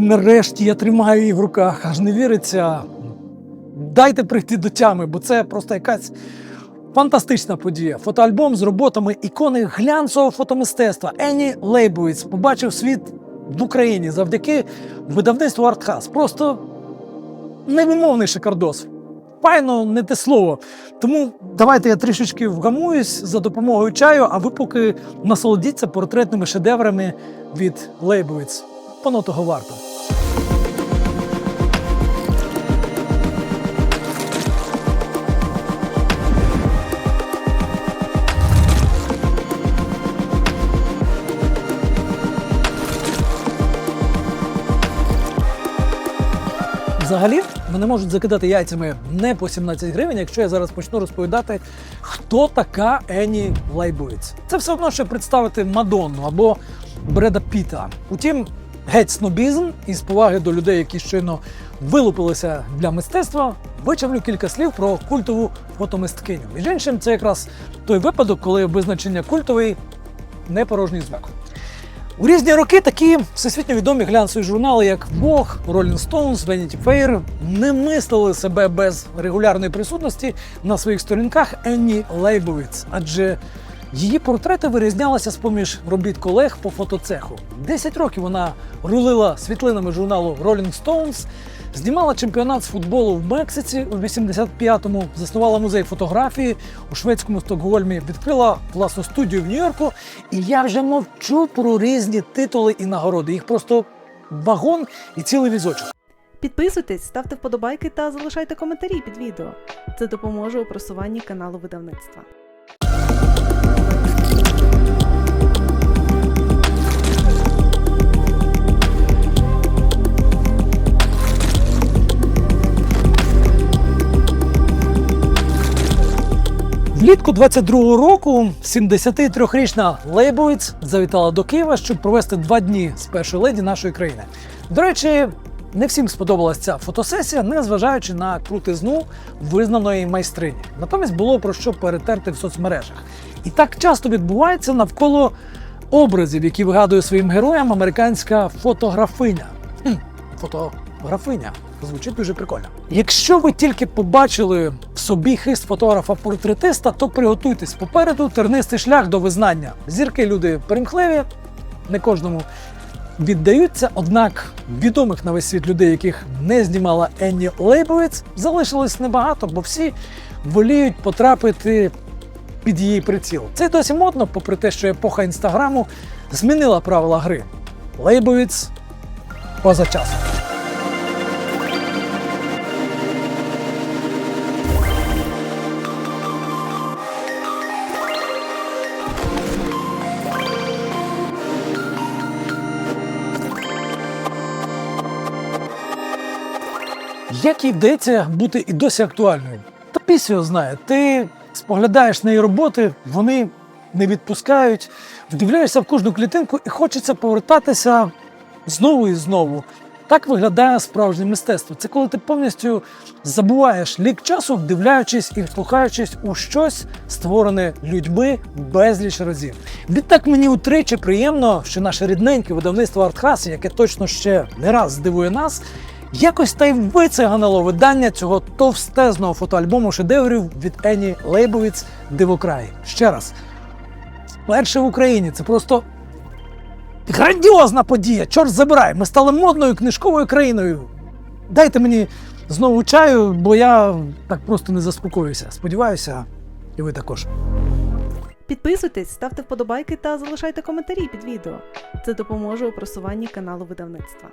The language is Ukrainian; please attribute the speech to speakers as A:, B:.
A: Нарешті я тримаю її в руках, аж не віриться. Дайте прийти до тями, бо це просто якась фантастична подія. Фотоальбом з роботами ікони глянцевого фотомистецтва Ені Лейбовіц побачив світ в Україні завдяки видавництву Артхас. Просто невимовний шикардос. Файно не те слово. Тому давайте я трішечки вгамуюсь за допомогою чаю, а ви поки насолодіться портретними шедеврами від Лейбовиць. Воно того варто. Взагалі мене можуть закидати яйцями не по 17 гривень, якщо я зараз почну розповідати, хто така Ені Лайбовіц. Це все одно, що представити Мадонну або Бреда Піта. Утім, геть снобізм із поваги до людей, які щойно вилупилися для мистецтва, вичавлю кілька слів про культову фотомисткиню. Між іншим, це якраз той випадок, коли визначення культовий не порожній звук. У різні роки такі всесвітньо відомі глянцеві журнали, як Бог, Rolling Stones, Vanity Fair, не мислили себе без регулярної присутності на своїх сторінках Енні Лейбовіц, адже її портрети вирізнялися з поміж робіт колег по фотоцеху. Десять років вона рулила світлинами журналу Rolling Stones, знімала чемпіонат з футболу в Мексиці у 85-му, заснувала музей фотографії у шведському Стокгольмі, відкрила власну студію в Нью-Йорку. І я вже мовчу про різні титули і нагороди. Їх просто вагон і цілий візочок.
B: Підписуйтесь, ставте вподобайки та залишайте коментарі під відео. Це допоможе у просуванні каналу видавництва.
A: Влітку 22-го року 73-річна Лейбовіц завітала до Києва, щоб провести два дні з першої леді нашої країни. До речі, не всім сподобалася ця фотосесія, незважаючи на крутизну визнаної майстрині. Натомість було про що перетерти в соцмережах. І так часто відбувається навколо образів, які вигадує своїм героям американська фотографиня. Хм, фотографиня. Звучить дуже прикольно. Якщо ви тільки побачили в собі хист фотографа-портретиста, то приготуйтесь попереду тернистий шлях до визнання. Зірки люди перемхливі, не кожному віддаються. Однак відомих на весь світ людей, яких не знімала Енні Лейбовіц, залишилось небагато, бо всі воліють потрапити під її приціл. Це досі модно, попри те, що епоха інстаграму змінила правила гри. Лейбовіц поза часом. Як їй вдається бути і досі актуальною? Та піс його знає. Ти споглядаєш на її роботи, вони не відпускають, вдивляєшся в кожну клітинку і хочеться повертатися знову і знову. Так виглядає справжнє мистецтво. Це коли ти повністю забуваєш лік часу, вдивляючись і вслухаючись у щось, створене людьми безліч разів. Відтак мені утричі приємно, що наше рідненьке видавництво Артхас, яке точно ще не раз здивує нас, якось та й вициганило видання цього товстезного фотоальбому шедеврів від Ені Лейбовіц Дивокрай. Ще раз, вперше в Україні це просто грандіозна подія. Чорт забирай, ми стали модною книжковою країною. Дайте мені знову чаю, бо я так просто не заспокоюся. Сподіваюся, і ви також.
B: Підписуйтесь, ставте вподобайки та залишайте коментарі під відео. Це допоможе у просуванні каналу видавництва.